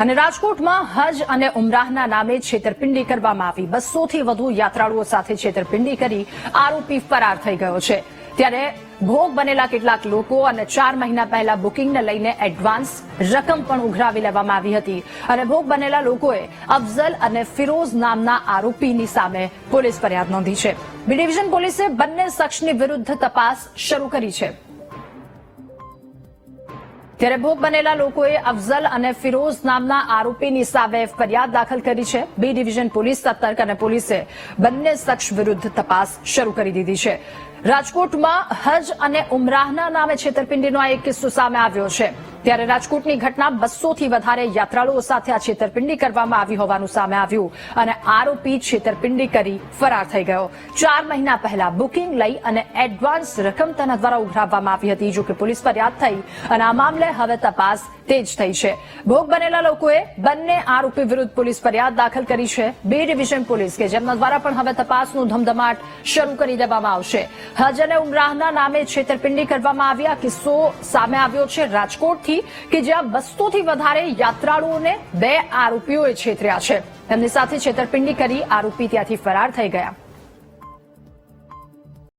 અને રાજકોટમાં હજ અને ઉમરાહના નામે છેતરપિંડી કરવામાં આવી. બસોથી વધુ યાત્રાળુઓ સાથે છેતરપિંડી કરી આરોપી ફરાર થઈ ગયો છે. ત્યારે ભોગ બનેલા કેટલાક લોકો અને ચાર મહિના પહેલા બુકિંગને લઈને એડવાન્સ રકમ પણ ઉઘરાવી લેવામાં આવી હતી. અને ભોગ બનેલા લોકોએ અફઝલ અને ફિરોઝ નામના આરોપીની સામે પોલીસ ફરિયાદ નોંધી છે. બી ડિવિઝન પોલીસે બંને શખ્સની વિરુદ્ધ તપાસ શરૂ કરી છે. ત્યારે ભોગ બનેલા લોકોએ અફઝલ અને ફિરોઝ નામના આરોપીની સામે ફરિયાદ દાખલ કરી છે. બી ડિવિઝન પોલીસ સતર્ક અને પોલીસે બંને શખ્સ વિરુદ્ધ તપાસ શરૂ કરી દીધી છે. રાજકોટમાં હજ અને ઉમરાહના નામે છેતરપિંડીનો આ એક કિસ્સો સામે આવ્યો છે. ત્યારે રાજકોટની ઘટના બસોથી વધારે યાત્રાળુઓ સાથે આ છેતરપિંડી કરવામાં આવી હોવાનું સામે આવ્યું અને આરોપી છેતરપિંડી કરી ફરાર થઈ ગયો. ચાર મહિના પહેલા બુકિંગ લઈ અને એડવાન્સ રકમ તેના દ્વારા ઉઘરાવવામાં આવી હતી, જો કે પોલીસ ફરિયાદ થઈ અને આ મામલે હવે તપાસ તેજ થઈ છે. ભોગ બનેલા લોકોએ બંને આરોપી વિરુદ્ધ પોલીસ ફરિયાદ દાખલ કરી છે. બે ડિવિઝન પોલીસ કે જેમના દ્વારા પણ હવે તપાસનું ધમધમાટ શરૂ કરી દેવામાં આવશે. હજ અને ઉમરાહના નામે છેતરપિંડી કરવામાં આવી. આ કિસ્સો સામે આવ્યો છે. રાજકોટથી કે જ્યાં બસોથી વધારે યાત્રાળુઓને બે આરોપીઓએ છેતર્યા છે. તેમની સાથે છેતરપિંડી કરી આરોપી ત્યાંથી ફરાર થઈ ગયા.